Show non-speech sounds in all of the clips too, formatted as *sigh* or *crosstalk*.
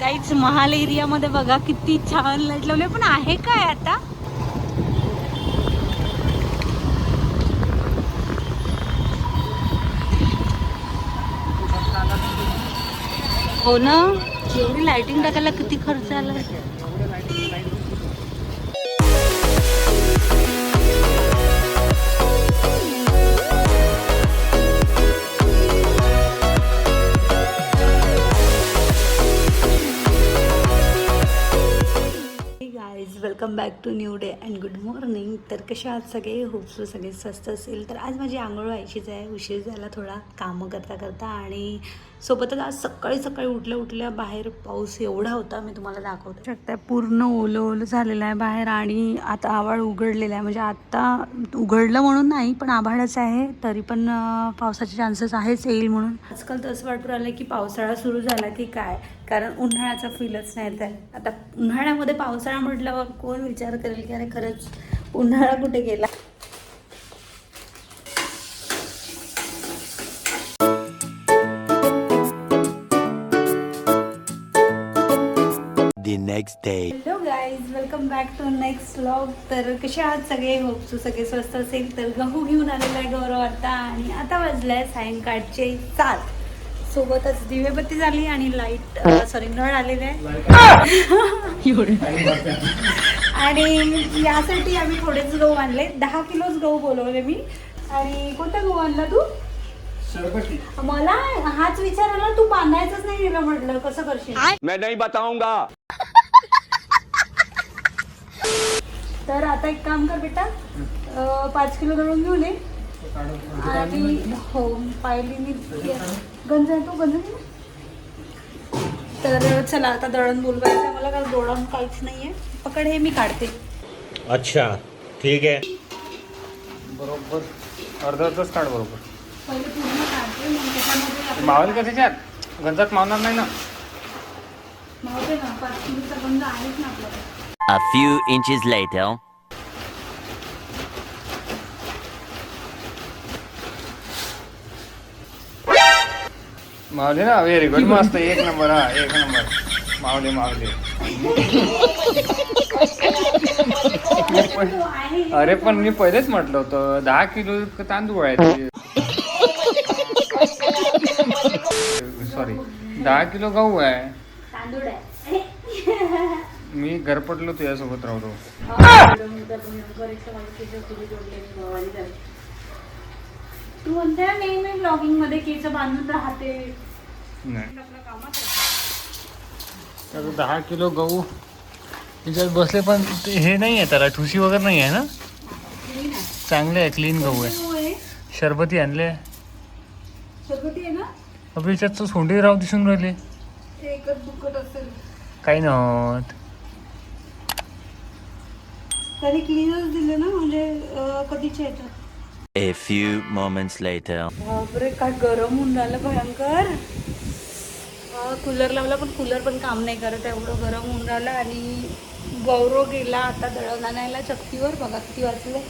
काहीच महाल एरियामध्ये बघा किती छान लाइट लावले पण आहे काय आता? हो ना? एवढी लाइटिंग टाकायला किती खर्च आला. Back to new day and good morning तर कसे आहात सगळे? होपसो सगळे स्वस्त असेल. तर आज माझी आंघोळ व्हायचीच आहे. उशीर झाला थोडा कामं करता करता आणि सोबतच आज सकाळी सकाळी उठल्या उठल्या बाहेर पाऊस एवढा होता मी तुम्हाला दाखवते. शकता पूर्ण ओलं ओलं झालेलं आहे बाहेर आणि आता आभाळ उघडलेलं आहे. म्हणजे आता उघडलं म्हणून नाही पण आभाळच आहे तरी पण पावसाचे चान्सेस आहेच येईल म्हणून. आजकाल तर असं वाटून राहिलं की पावसाळा सुरू झाला की काय? कारण उन्हाळ्याचा फीलच नाही तर आता उन्हाळ्यामध्ये पावसाळा म्हटल्यावर कोण विचार करेल की अरे खरंच उन्हाळा कुठे गेला? Next day. Hello guys welcome back to next vlog तर कसे आहात सगळे? होपसू सगळे स्वस्त असेल. तर गहू घेऊन आलेला आहे गौरव आता आणि आता वाजलाय सायंकाळचे सात. सोबतच दिवेबत्ती झाली आणि लाइट सॉरी नळ आलेले. आणि यासाठी आम्ही थोडेच गहू आणले. दहा किलोच गहू बोलवले मी. आणि कोणता गहू आणला तू? मला हाच विचार आला तू बांधायचंच नाही गेलं म्हटलं. कसं करशील? मैं नहीं बताऊंगा. तर आता एक काम कर बेटा. पाच किलो दळून घेऊन ये. आणि हो पाहिली मी गंज आहे तो गंज आहे? तर चला आता दळण बोलवायचं आहे मला कारण दळण काहीच नाहीये. पकड हे मी काढते. अच्छा ठीक है बरोबर. अर्धा तास काढ बरोबर. पहिले पूर्ण काढते मग त्याच्यामध्ये आपलं- मावेल का त्याच्यात गंजात मावणार नाही ना? मावते ना पाच किलोचा गंज आहेच ना A few inches later. मावले ना व्हेरी गुड मस्त एक नंबर हा एक नंबर मावले मावले अरे पण मी पहिलेच म्हटलं होतं दहा किलो तांदूळ आहे सॉरी दहा किलो गहू आहे. मी घरपटलो तुझ्यासोबत राहतो. तू म्हणते ना नेहमी ब्लॉगिंगमध्ये केस बांधून राहते. नाही. आपल्या कामात तर दहा किलो गहू त्याच्यात बसले पण ते हे नाही आहे त्याला ठुशी वगैरे नाही आहे ना? चांगले आहे क्लीन गहू आहे. आहे. शरबती आणले सरबती आहे ना? अबे याच्यात तर सोंडे राव दिसून राहिले. ते एकच दुखत असेल. काही नव्हत. तरी क्लीनच दिले ना म्हणजे अं, कधीचे येतात A few moments later. बापरे काय गरम होऊन राहिलं भयंकर. कूलर लावला पण कूलर पण काम नाही करत. एवढं गरम होऊन राहिलं आणि गौरव गेला आता दळण आणायला चक्कीवर. बघा किती वाजले.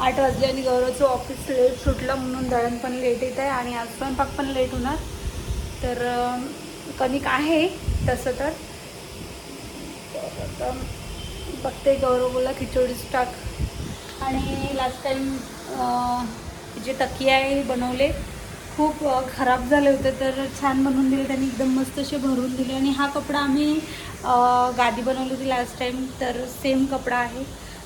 आठ वाजले आणि गौरवचं ऑफिस लेट सुटलं म्हणून दळण पण लेट येत आहे आणि आज स्वयंपाक पण लेट होणार. तर अं, कणिक आहे तसं तर. तर आता बघते गौरव बोला खिचडीच टाक. आणि लास्ट टाईम जे तकिया आहे बनवले खूप खराब झाले होते तर छान बनवून दिले त्यांनी एकदम मस्त असे भरून दिले. आणि हा कपडा आम्ही गादी बनवली होती लास्ट टाईम तर सेम कपडा आहे.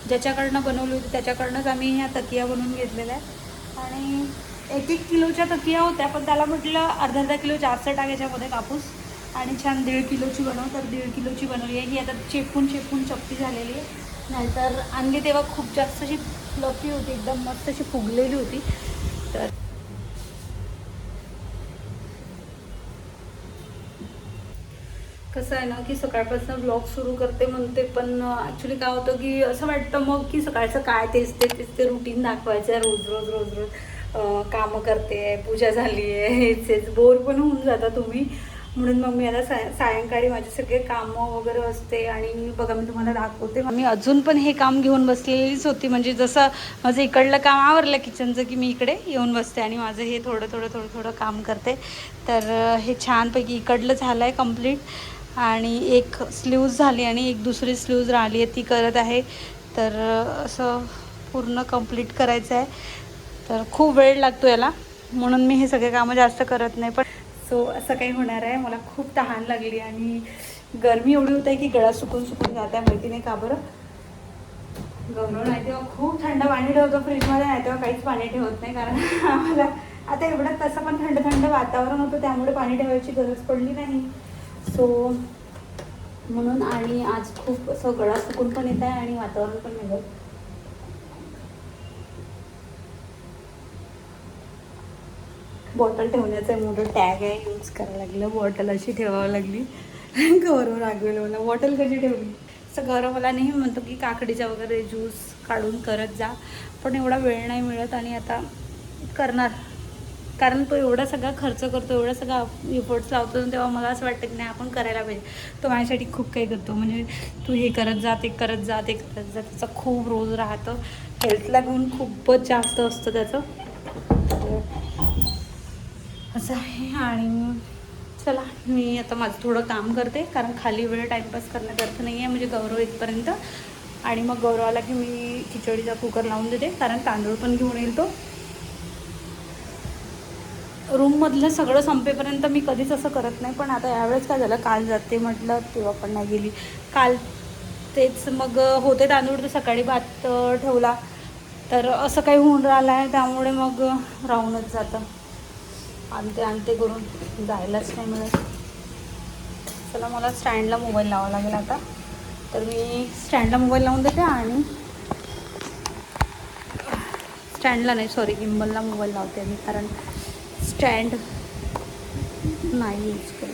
ज्याच्याकडनं बनवली होती त्याच्याकडनंच आम्ही ह्या तकिया बनवून घेतलेल्या आहे आणि एक एक किलोच्या तकिया होत्या पण त्याला म्हटलं अर्धा अर्धा किलो जास्त टाकायच्यामध्ये कापूस. आणि छान दीड किलोची बनव तर दीड किलोची बनवली आहे. ही आता चेपून चेपून चपटी झालेली आहे. नाहीतर आणली तेव्हा खूप जास्त अशी फ्लफी होती एकदम मस्त अशी फुगलेली होती. तर कसं आहे ना की सकाळपासून ब्लॉग सुरू करते म्हणते पण ॲक्च्युली काय होतं की असं वाटतं मग की सकाळचं काय तेच ते तेच ते रुटीन दाखवायचं आहे. रोज रोज रोज रोज कामं करते पूजा झाली आहे *laughs* हेच हेच बोर पण होऊन जाता तुम्ही. म्हणून मग मी आता साय सायंकाळी माझे सगळे कामं वगैरे असते आणि बघा मी तुम्हाला दाखवते. मी अजून पण हे काम घेऊन बसलेलीच होती. म्हणजे जसं माझं इकडलं काम आवरलं किचनचं की मी इकडे येऊन बसते आणि माझं हे थोडं थोडं थोडं थोडं काम करते. तर हे छानपैकी इकडलं झालं आहे कंप्लीट आणि एक स्लीव्ज झाली आणि एक दुसरी स्लीव्ज राहिली आहे ती करत आहे. तर असं पूर्ण कंप्लीट करायचं आहे तर खूप वेळ लागतो याला. म्हणून मी हे सगळे कामं जास्त करत नाही. पण सो असं काही होणार आहे. मला खूप तहान लागली आणि गरमी एवढी होत आहे की गळा सुकून सुकून जात आहे माहिती नाही का बरं? गौरव नाही तेव्हा खूप थंड पाणी ठेवतो फ्रीजमध्ये नाही तेव्हा काहीच पाणी ठेवत नाही कारण *laughs* आम्हाला आता एवढं तसं पण थंड थंड वातावरण होतं त्यामुळे पाणी ठेवायची गरज पडली नाही. सो म्हणून आणि आज खूप असं गळा सुकून पण येत आहे आणि वातावरण पण वेगळं. बॉटल ठेवण्याचं मोठं टॅग आहे. यूज करायला लागलं. बॉटल अशी ठेवावं लागली. *laughs* गौरव रागवेल मला. बॉटल कशी ठेवली? असं गौरव मला नेहमी म्हणतो की काकडीचा वगैरे ज्यूस काढून करत जा. पण एवढा वेळ नाही मिळत आणि आता करणार. कारण तो एवढा सगळा खर्च करतो एवढा सगळा इफोर्ट्स लावतो आणि तेव्हा मला असं वाटतं की नाही आपण करायला पाहिजे. तो माझ्यासाठी खूप काही करतो. म्हणजे तू हे करत जा ते करत जा ते करत जा. त्याचं खूप रोज राहतं. हेल्थला घेऊन खूपच जास्त असतं त्याचं. असं आहे आणि चला मी आता माझं थोडं काम करते कारण खाली वेळ टाईमपास करण्यात अर्थ नाही आहे म्हणजे गौरव येतपर्यंत आणि मग गौरवाला की मी खिचडीचा कुकर लावून देते कारण तांदूळ पण घेऊन येईल तो. रूममधलं सगळं संपेपर्यंत मी कधीच असं करत नाही पण आता यावेळेस काय झालं काल जाते म्हटलं तेव्हा पण नाही गेली. काल तेच मग होते तांदूळ तर सकाळी भात ठेवला. तर असं काही होऊन राहिलं आहे त्यामुळे मग राहूनच जातं. आणते आणते करून. जायलाच नाही मिळत. चला मला स्टँडला मोबाईल लावा लागेल आता. तर मी स्टँडला मोबाईल लावून देते आणि स्टँडला नाही सॉरी गिम्बलला मोबाईल लावते मी कारण स्टँड नाही यूज करत.